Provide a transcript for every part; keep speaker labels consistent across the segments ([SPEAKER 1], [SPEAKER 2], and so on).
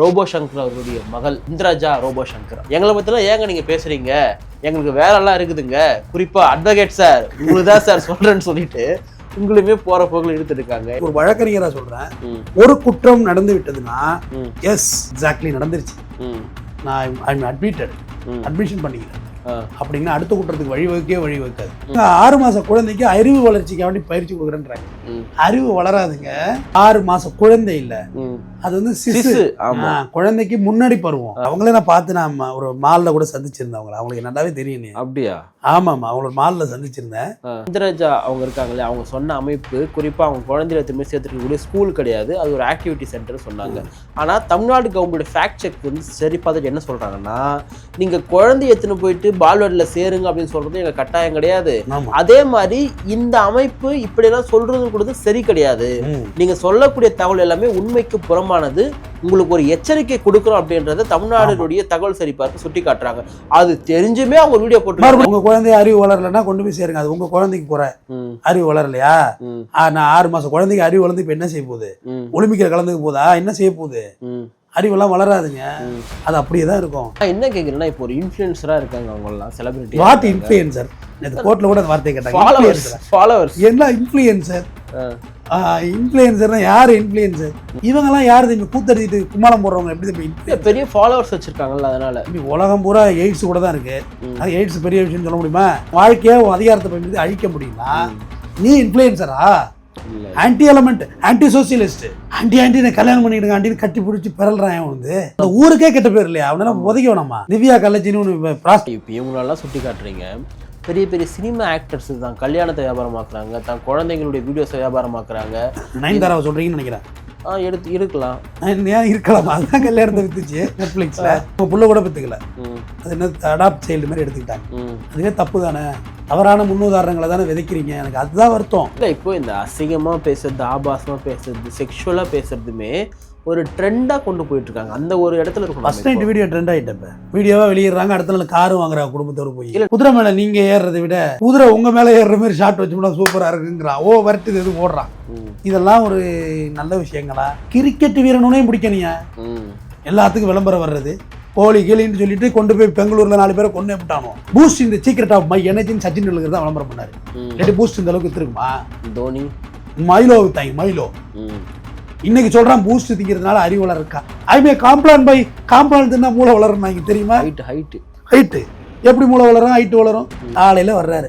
[SPEAKER 1] Robot Shankar அவருடைய மகள் இந்திராஜா robot Shankar எங்களை பத்திலாம் ஏங்க நீங்க பேசுறீங்க? எங்களுக்கு வேலைலாம் இருக்குதுங்க. குறிப்பா அட்வொகேட் சார் உங்களுக்கு தான் சார் சொல்றேன்னு சொல்லிட்டு உங்களுமே போற போக்கில் இழுத்துட்டு இருக்காங்க.
[SPEAKER 2] ஒரு வழக்கறிஞரா சொல்றேன். ஒரு குற்றம் நடந்து விட்டதுன்னா எஸ் எக்ஸாக்ட்லி நடந்துருச்சு. நான் ஐம் அட்மிட்டட். அட்மிஷன் பண்ணிக்கிறேன். அப்படின்னா அடுத்த குற்றத்துக்கு வழிவகுக்கவே வழிவகுக்காது ஆறு மாச குழந்தைக்கு அறிவு வளர்ச்சிக்கு வேண்டி பயிற்சி கொடுக்குறேன்றாங்க. அறிவு வளராதுங்க. ஆறு மாச குழந்தை இல்ல. அது வந்து சிசு.
[SPEAKER 1] ஆமா.
[SPEAKER 2] குழந்தைக்கு முன்னாடி பருவம். அவங்களே நான் பார்த்து நான் ஒரு மால்ல கூட சந்திச்சிருந்தேன் அவங்கள. அவங்களுக்கு நல்லாவே தெரியும்.
[SPEAKER 1] அப்படியா?
[SPEAKER 2] ஆமாம்மா அவங்கள மால்ல சந்திச்சிருந்தேன்.
[SPEAKER 1] இந்திராஜா அவங்க இருக்காங்களே அவங்க சொன்ன அமைப்பு குறிப்பா அவங்க குழந்தைகளை திரும்பி சேர்த்துக்கக்கூடிய ஸ்கூல் கிடையாது. அது ஒரு ஆக்டிவிட்டி சென்டர் சொன்னாங்க. ஆனா தமிழ்நாடு கவர்மெண்ட் ஃபேக்ட் செக் வந்து சரி பார்த்துட்டு என்ன சொல்றாங்கன்னா நீங்க குழந்தைய எடுத்துன்னு போயிட்டு பால்வாடியில் சேருங்க அப்படின்னு சொல்றது எங்க கட்டாயம் கிடையாது.
[SPEAKER 2] ஆமா.
[SPEAKER 1] அதே மாதிரி இந்த அமைப்பு இப்படியெல்லாம் சொல்றது கூட சரி கிடையாது. நீங்க சொல்லக்கூடிய தகவல் எல்லாமே உண்மைக்கு புறம்பானது உங்களுக்கு ஒரு எச்சரிக்கை கொடுக்கணும் அப்படின்றத தமிழ்நாடுடைய தகவல் சரிபார்ப்பு சுட்டி காட்டுறாங்க அது தெரிஞ்சுமே அவங்க வீடியோ போட்டு
[SPEAKER 2] உங்க குழந்தை அறிவு வளரலன்னா கொண்டு போய் சேருங்க. அது உங்க குழந்தைக்கு குறை அறிவு வளரலையா? நான் ஆறு மாசம் குழந்தைக்கு அறிவு வளர்ந்து இப்ப என்ன செய்ய போகுது?
[SPEAKER 1] ம்,
[SPEAKER 2] ஒலிம்பிக்கில் கலந்துக்க போதா என்ன செய்ய போகுது? அறிவெல்லாம் வளராதுங்க. அது அப்படியே தான் இருக்கும்.
[SPEAKER 1] என்ன கேக்குறேன்னா இப்போ ஒரு இன்ஃபுளுசரா இருக்காங்க அவங்க எல்லாம் செலிபிரிட்டி
[SPEAKER 2] வாட் இன்ஃப்ளூயன்சர் நேற்று கோர்ட்ல கூட அந்த வார்த்தை கேட்டாங்க.
[SPEAKER 1] ஃபாலோவர்ஸ்
[SPEAKER 2] என்ன இன்ஃப்ளூயன்சர் இன்ஃப்ளூயன்சர்னா யார் இன்ஃப்ளூயன்சர் இவங்கெல்லாம் யார் தம்பி கூத்தடிச்சிட்டு கும்மாளம் போடுறவங்க எப்படி influencer?
[SPEAKER 1] பெரிய ஃபாலோவர்ஸ் வச்சிருக்காங்கல்ல அதனால.
[SPEAKER 2] உலகம் பூரா எய்ட்ஸ் கூட தான் இருக்கு. அது எய்ட்ஸ் பெரிய விஷயம் சொல்ல முடியுமா? வாழ்க்கையை அதிகாரத்தை பயன்படுத்தி அழிக்க முடியுமா? நீ இன்ஃப்ளூயன்சரா anti element anti socialist anti anti நான் கல்யாணம் பண்ணிடுங்க ஆண்டின்னு கட்டி பிடிச்சி பிறல்றான் வந்து. அந்த ஊருக்கே கெட்ட பேர் இல்லையா? அவனால உதவி வேணாமா திவ்யா கள்ளச்சின்னு ஒன்று பிராஸ்ட்
[SPEAKER 1] இப்போ இவங்களெல்லாம் சுட்டி காட்டுறீங்க. பெரிய பெரிய சினிமா ஆக்டர்ஸ் தான். கல்யாணத்தை வியாபாரமாக்குறாங்க. தான் குழந்தைங்களுடைய வீடியோஸை வியாபாரமாக்குறாங்க.
[SPEAKER 2] நயன்தாராவை சொல்றீங்கன்னு நினைக்கிறேன்.
[SPEAKER 1] எடுத்து இருக்கலாம்.
[SPEAKER 2] ஏன் இருக்கலாம். அதுதான் கல்யாணத்தை வித்துச்சு. நெட்ஃப்ளிக்ஸில்? உங்கள் புள்ள கூட பெற்றுக்கல
[SPEAKER 1] ம்,
[SPEAKER 2] அது என்ன அடாப்ட் சைல்டு மாதிரி எடுத்துக்கிட்டாங்க. அதுவே தப்பு தானே? தவறான முன்னுதாரணங்களை தானே விதைக்கிறீங்க. எனக்கு அதுதான் வருத்தம்.
[SPEAKER 1] இல்லை இப்போ இந்த அசிங்கமாக பேசுறது ஆபாசமாக பேசுறது செக்ஷுவலாக பேசுறதுமே ஒரு ட்ரெண்டாக கொண்டு போயிட்டு இருக்காங்க அந்த ஒரு இடத்துல இருக்கும்
[SPEAKER 2] ஃபர்ஸ்ட்
[SPEAKER 1] நம்ம
[SPEAKER 2] நைட்
[SPEAKER 1] இப்போ.
[SPEAKER 2] வீடியோ ட்ரெண்ட் ஆகிட்டப்ப வீடியோவாக வெளியிடுறாங்க அடுத்த நாள் காரும் வாங்குறாங்க குடும்பத்தோடு போய். குதிரை மேலே நீங்கள் ஏறுறதை விட குதிரை உங்கள் மேலே ஏறுற மாதிரி ஷாட் வச்சோம்னா சூப்பராக இருக்குங்கிறான் ஓ வரட்டு எது ஓடுறான் இதெல்லாம் ஒரு நல்ல விஷயங்களா? கிரிக்கெட் வீரனுனையும் பிடிக்கணியா. எல்லாத்துக்கும் விளம்பரம் வர்றது. கோழி கீழின்னு சொல்லிட்டு கொண்டு போய் பெங்களூர்ல நாலு பேரை கொண்டு விட்டானோ? பூஸ்ட் இந்த சீக்கிரட் ஆஃப் மை எனர்ஜின்னு சச்சின் டெண்டுல்கர் தான் விளம்பரம் பண்ணாரு. இல்லாட்டி பூஸ்ட் இந்த அளவுக்கு இருக்குமா
[SPEAKER 1] தோனி.
[SPEAKER 2] மைலோ வித்தாங்க மைலோ
[SPEAKER 1] ம்,
[SPEAKER 2] இன்னைக்கு சொல்றான் பூஸ்ட் திங்கிறதுனால அறிவு வளர்க்கா. ஐமே காம்ப்ளான் பை காம்ப்ளான் தின்னா மூளை வளரும்னாங்க தெரியுமா?
[SPEAKER 1] ஹைட் ஹைட்டு
[SPEAKER 2] ஹைட்டு எப்படி மூளை வளரும்? ஹைட்டு வளரும். காலையில வர்றாரு.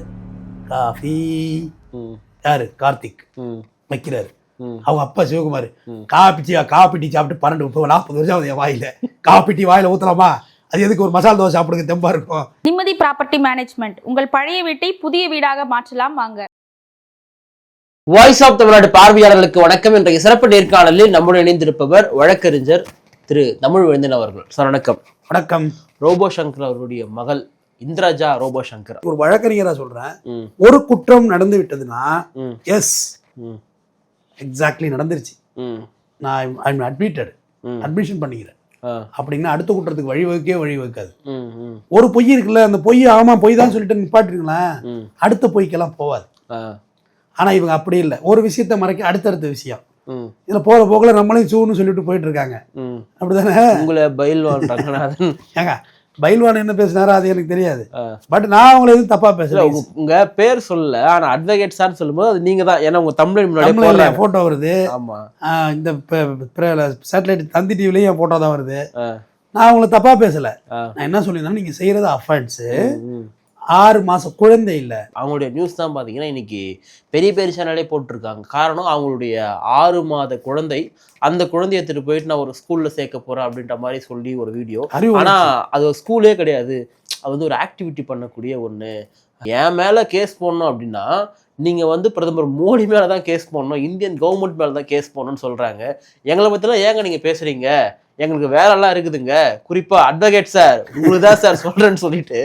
[SPEAKER 2] காஃபி.
[SPEAKER 1] ம்,
[SPEAKER 2] யாரு? கார்த்திக்.
[SPEAKER 1] ம்,
[SPEAKER 2] வைக்கிறாரு.
[SPEAKER 1] ம்.
[SPEAKER 2] அவங்க அப்பா சிவகுமார்.
[SPEAKER 1] ம்.
[SPEAKER 2] காப்பி டீ காப்பி டீ சாப்பிட்டு பன்னெண்டு முப்பது நாற்பது வருஷம் ஆகுது என் வாயில. காப்பி டீ வாயில ஊத்தலாமா? அது எதுக்கு ஒரு மசாலா தோசை சாப்பிடுங்க தெம்பா இருக்கும்.
[SPEAKER 3] நிம்மதி ப்ராப்பர்ட்டி மேனேஜ்மெண்ட். உங்கள் பழைய வீட்டை புதிய வீடாக மாற்றலாம். வாங்க.
[SPEAKER 1] வாய்ஸ் ஆஃப் தமிழ்நாடு பார்வையாளர்களுக்கு வணக்கம் இன்றைய சிறப்பு நேர்காணலில் நம்முடன் இணைந்திருப்பவர் வழக்கறிஞர் திரு தமிழ் வேந்தன் அவர்கள். சார் வணக்கம்.
[SPEAKER 2] வணக்கம்.
[SPEAKER 1] ரோபோ சங்கர் அவருடைய மகள் இந்திராஜா ரோபோ சங்கர்
[SPEAKER 2] ஒரு வழக்கறிஞரா சொல்றேன். ஒரு குற்றம் நடந்து விட்டதுன்னா எஸ் எக்ஸாக்ட்லி நடந்துருச்சு. நான் ஐம் அட்மிட்டட். அட்மிஷன் பண்ணிக்கிறேன். அப்படின்னா அடுத்த குற்றத்துக்கு வழிவகுக்கவே வழிவகுக்காது
[SPEAKER 1] ம், ம்,
[SPEAKER 2] ஒரு பொய் இருக்குல்ல அந்த பொய் ஆமா பொய் தான் சொல்லிட்டு நிப்பாட்டிருங்களேன்.
[SPEAKER 1] ம்,
[SPEAKER 2] அடுத்த பொய்க்கெல்லாம் போவாது. ஆனா இவங்க அப்படி இல்லை. ஒரு விஷயத்த மறைக்க அடுத்தடுத்த விஷயம். இதுல போற போக்குல நம்மளையும் சூன்னு சொல்லிட்டு போயிட்டு இருக்காங்க. அப்படிதானே?
[SPEAKER 1] உங்களை பயில்வான் ரங்கநாதன்.
[SPEAKER 2] ஏங்க பைல்வான் என்ன பேசினாரோ அது எனக்கு தெரியாது. பட் நான் அவங்கள எதுவும் தப்பா பேசல.
[SPEAKER 1] உங்க- பேர் சொல்லல ஆனா அட்வொகேட் சார் சொல்லும்போது அது நீங்க தான். ஏன்னா உங்க தமிழ் முன்னாடி
[SPEAKER 2] போட்டோ வருது.
[SPEAKER 1] ஆமா.
[SPEAKER 2] இந்த சேட்டலைட் தந்தி டிவிலையும் என் போட்டோ தான் வருது. நான் அவங்கள தப்பா பேசல. நான் என்ன சொல்லியிருந்தேன் நீங்க செய்யறது அஃபென்ஸ். ஆறு மாசம் குழந்தை இல்ல.
[SPEAKER 1] அவங்களுடைய நியூஸ் தான் பார்த்தீங்கன்னா இன்னைக்கு பெரிய பெரிய சேனலே போட்டிருக்காங்க. காரணம் அவங்களுடைய ஆறு மாத குழந்தை அந்த குழந்தைய எடுத்துட்டு போயிட்டு நான் ஒரு ஸ்கூல்ல சேர்க்க போறேன் அப்படின்ற மாதிரி சொல்லி ஒரு வீடியோ
[SPEAKER 2] அறிவு
[SPEAKER 1] ஆனா அது ஒரு ஸ்கூலே கிடையாது. அது வந்து ஒரு ஆக்டிவிட்டி பண்ணக்கூடிய ஒண்ணு. என் மேல கேஸ் போடணும் அப்படின்னா நீங்க வந்து பிரதமர் மோடி மேல தான் கேஸ் போடணும் இந்தியன் கவர்மெண்ட் மேல தான் கேஸ் போடணும்னு சொல்றாங்க. எங்களை பத்திலாம் ஏங்க நீங்க பேசுறீங்க? எங்களுக்கு வேலைலாம் இருக்குதுங்க. குறிப்பா அட்வொகேட் சார் உங்களுக்கு தான் சார் சொல்றேன்னு சொல்லிட்டு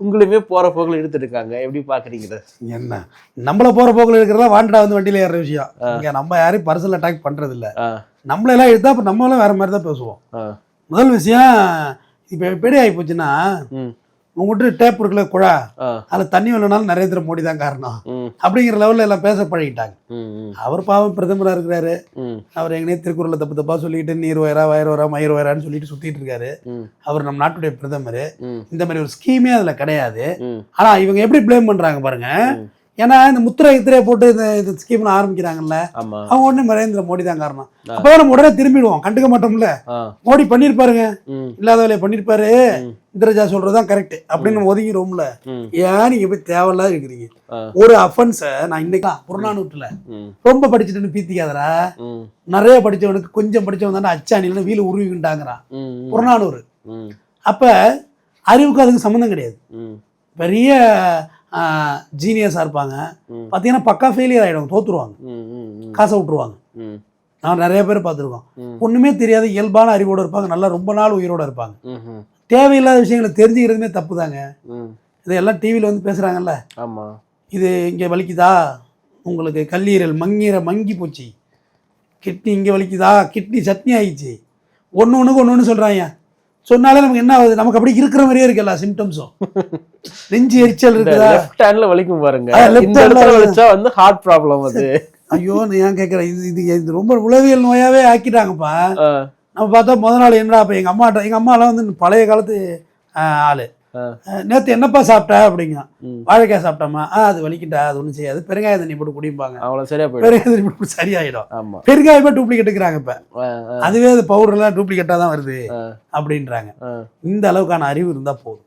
[SPEAKER 1] உங்களுமே போற போக்கில் இழுத்துட்டு இருக்காங்க எப்படி பாக்குறீங்க? இதை?
[SPEAKER 2] என்ன? நம்மள போற போக்குல இருக்கிறதா வாண்டா வந்து வண்டியில ஏற விஷயம். இங்க நம்ம யாரையும் பர்சனல் அட்டாக் பண்றது இல்ல
[SPEAKER 1] ஆ,
[SPEAKER 2] நம்மள எல்லாம் எடுத்தா அப்ப நம்மளும் வேற மாதிரி தான் பேசுவோம். முதல் விஷயம் இப்ப எப்படி ஆகி போச்சுன்னா உங்ககிட்ட டேப் இருக்குல்ல குழா அதில் தண்ணி வரலனாலும் நரேந்திர மோடி தான் காரணம். அப்படிங்கிற லெவலில் எல்லாம் பேச பழகிட்டாங்க. அவர் பாவம் பிரதமராக இருக்கிறாரு. அவர் எங்கனே திருக்குறளை தப்பு தப்பாக சொல்லிட்டு நீர் வயரா வயர் வரா மயிர் வயரான்னு சொல்லிட்டு சுற்றிட்டு இருக்காரு. அவர் நம்ம நாட்டுடைய பிரதமர். இந்த மாதிரி ஒரு ஸ்கீமே அதில் கிடையாது.
[SPEAKER 1] ம்.
[SPEAKER 2] ஆனால் இவங்க எப்படி ப்ளேம் பண்ணுறாங்க பாருங்க. ஏன்னா இந்த முத்திரை இத்திரையை போட்டு இந்த இந்த ஸ்கீம்ல ஆரம்பிக்கிறாங்கல்ல அவங்க உடனே நரேந்திர மோடி தான் காரணம். அப்போ நம்ம உடனே திரும்பிடுவோம். கண்டுக்க மாட்டோம்ல. மோடி பண்ணியிருப்பாருங்க
[SPEAKER 1] ம்.
[SPEAKER 2] இல்லாத வேலையை பண்ணியிருப்பாரு
[SPEAKER 1] ம்.
[SPEAKER 2] இந்திரஜா சொல்றது தான் கரெக்ட் அப்படின்னு நம்ம ஒதுங்கிடுவோம்ல. ஏன் நீங்க போய் தேவையில்லாத இருக்கிறீங்க? ஒரு அஃபென்ஸை நான் இன்னைக்கு புறநானூற்றுல ரொம்ப படிச்சுட்டுன்னு பீத்திக்காதரா நிறைய படிச்சவனுக்கு கொஞ்சம் படிச்சவன் தானே அச்சாணியில் வீல உருவிக்கிட்டாங்கிறான் புறநானூறு. அப்ப அறிவுக்கு அதுக்கு சம்மந்தம் கிடையாது. பெரிய ஜீனியஸாக இருப்பாங்க. பார்த்தீங்கன்னா பக்கா ஃபெயிலியர் ஆகிடுவாங்க தோத்துருவாங்க.
[SPEAKER 1] ம் ம் ம்.
[SPEAKER 2] காசை விட்டுருவாங்க. நான் நிறைய பேர் பார்த்துருக்கோம். ஒன்றுமே தெரியாத இயல்பான அறிவோடு இருப்பாங்க நல்லா ரொம்ப நாள் உயிரோட இருப்பாங்க. தேவையில்லாத விஷயங்களை தெரிஞ்சுக்கிறதுமே தப்பு தாங்க இதெல்லாம் டிவியில் வந்து பேசுகிறாங்கல்ல இது இங்கே வலிக்குதா? உங்களுக்கு கல்லீரல் மங்கிற மங்கி போச்சு. கிட்னி இங்கே வலிக்குதா? கிட்னி சட்னி ஆயிடுச்சு. ஒன்று ஒன்றுக்கு ஒன்று ஒன்று சொல்கிறாங்க சொன்னாலே நமக்கு என்ன ஆகுது? நமக்கு அப்படி இருக்கிற மாதிரியே இருக்கு எல்லா சிம்டம்ஸும் நெஞ்சு எரிச்சல் இருக்குதா?
[SPEAKER 1] லெஃப்ட் ஹேண்ட்ல வலிக்கும் பாருங்க. இடத்துல
[SPEAKER 2] வலி-
[SPEAKER 1] வலிச்சா வந்து ஹார்ட் ப்ராப்ளம் அது.
[SPEAKER 2] ஐயோ நான் ஏன் கேட்குறேன் இது இது இது ரொம்ப உளவியல் நோயாவே ஆக்கிட்டாங்கப்பா. நம்ம பார்த்தா முத நாள் என்னடா அப்போ எங்கள் அம்மாட்ட எங்கள் அம்மாலாம் வந்து பழைய காலத்து ஆளு. நேற்று என்னப்பா சாப்பிட்ட? அப்படிங்க. வாழைக்காய் சாப்பிட்டோமா? ஆ அது வலிக்கிட்டா அது ஒன்றும் செய்யாது. பெருங்காய தண்ணி போட்டு குடிப்பாங்க
[SPEAKER 1] அவ்வளவு சரியா போயிடும்.
[SPEAKER 2] பெருங்காய தண்ணி போட்டு சரியாயிடும்.
[SPEAKER 1] ஆமா.
[SPEAKER 2] பெருங்காயமே டூப்ளிகேட்டுக்கிறாங்க இப்போ.
[SPEAKER 1] ஆ, ஆ,
[SPEAKER 2] அதுவே அது பவுடர்லாம் டூப்ளிகேட்டாக தான் வருது அப்படின்றாங்க. இந்த அளவுக்கான அறிவு இருந்தால் போதும்.